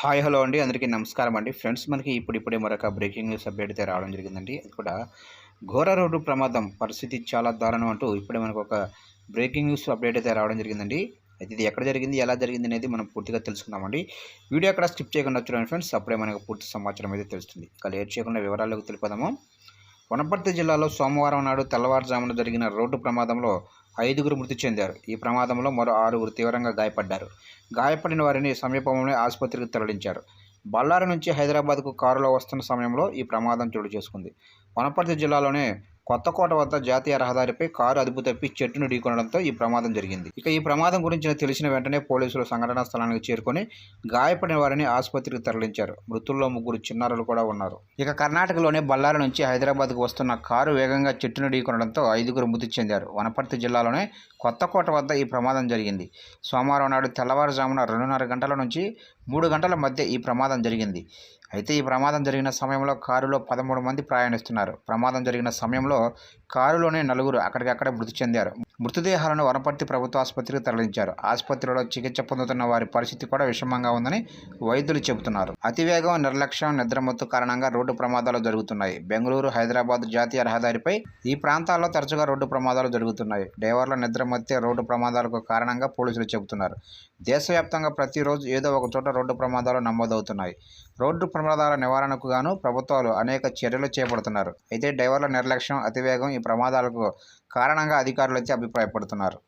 Hi hello అండి. అందరికీ నమస్కారం అండి. ఫ్రెండ్స్ మనకి ఇప్పుడు ఇప్పుడే మరొక బ్రేకింగ్ న్యూస్ అప్డేట్ అయితే రావడం జరిగిందండి. అది కూడా ఘోర రోడ్డు ప్రమాదం పరిస్థితి చాలా దారుణం అంటూ ఇప్పుడే మనకు ఒక బ్రేకింగ్ న్యూస్ అప్డేట్ అయితే రావడం జరిగిందండి. అయితే ఇది ఎక్కడ జరిగింది ఎలా జరిగింది అనేది మనం పూర్తిగా తెలుసుకుందామండి. వీడియో అక్కడ స్కిప్ చేయకుండా చూడండి ఫ్రెండ్స్. అప్పుడే మనకు పూర్తి సమాచారం అయితే తెలుస్తుంది. ఇక లేట్ చేయకుండా వివరాల్లోకి తెలిపదాము వనపర్తి జిల్లాలో సోమవారం నాడు తెల్లవారుజామున జరిగిన రోడ్డు ప్రమాదంలో ఐదుగురు మృతి చెందారు. ఈ ప్రమాదంలో మరో ఆరుగురు తీవ్రంగా గాయపడ్డారు. గాయపడిన వారిని సమీపంలోనే ఆసుపత్రికి తరలించారు. బళ్ళారి నుంచి హైదరాబాద్కు కారులో వస్తున్న సమయంలో ఈ ప్రమాదం చోటు చేసుకుంది. వనపర్తి జిల్లాలోనే కొత్తకోట వద్ద జాతీయ రహదారిపై కారు అదుపు తప్పి చెట్టును ఢీకొనడంతో ఈ ప్రమాదం జరిగింది. ఇక ఈ ప్రమాదం గురించి తెలిసిన వెంటనే పోలీసులు సంఘటనా స్థలానికి చేరుకొని గాయపడిన వారిని ఆసుపత్రికి తరలించారు. మృతుల్లో ముగ్గురు చిన్నారులు కూడా ఉన్నారు. ఇక కర్ణాటకలోని బళ్ళారి నుంచి హైదరాబాద్కు వస్తున్న కారు వేగంగా చెట్టును ఢీకొనడంతో ఐదుగురు మృతి చెందారు. వనపర్తి జిల్లాలోనే కొత్తకోట వద్ద ఈ ప్రమాదం జరిగింది. సోమవారం నాడు తెల్లవారుజామున రెండున్నర గంటల నుంచి మూడు గంటల మధ్య ఈ ప్రమాదం జరిగింది. అయితే ఈ ప్రమాదం జరిగిన సమయంలో కారులో పదమూడు మంది ప్రయాణిస్తున్నారు. ప్రమాదం జరిగిన సమయంలో కారులోనే నలుగురు అక్కడికక్కడే మృతి చెందారు. మృతదేహాలను వనపర్తి ప్రభుత్వ ఆసుపత్రికి తరలించారు. ఆసుపత్రిలో చికిత్స పొందుతున్న వారి పరిస్థితి కూడా విషమంగా ఉందని వైద్యులు చెబుతున్నారు. అతివేగం నిర్లక్ష్యం నిద్రమత్తు కారణంగా రోడ్డు ప్రమాదాలు జరుగుతున్నాయి. బెంగళూరు హైదరాబాద్ జాతీయ రహదారిపై ఈ ప్రాంతాల్లో తరచుగా రోడ్డు ప్రమాదాలు జరుగుతున్నాయి. డ్రైవర్ల నిద్రమత్తే రోడ్డు ప్రమాదాలకు కారణంగా పోలీసులు చెబుతున్నారు. దేశవ్యాప్తంగా ప్రతిరోజు ఏదో ఒక చోట రోడ్డు ప్రమాదాలు నమోదవుతున్నాయి. రోడ్డు ప్రమాదాల నివారణకు గాను ప్రభుత్వాలు అనేక చర్యలు చేపడుతున్నారు. అయితే డ్రైవర్ల నిర్లక్ష్యం అతివేగం ఈ ప్రమాదాలకు కారణంగా అధికారులు అభిప్రాయపడుతున్నారు.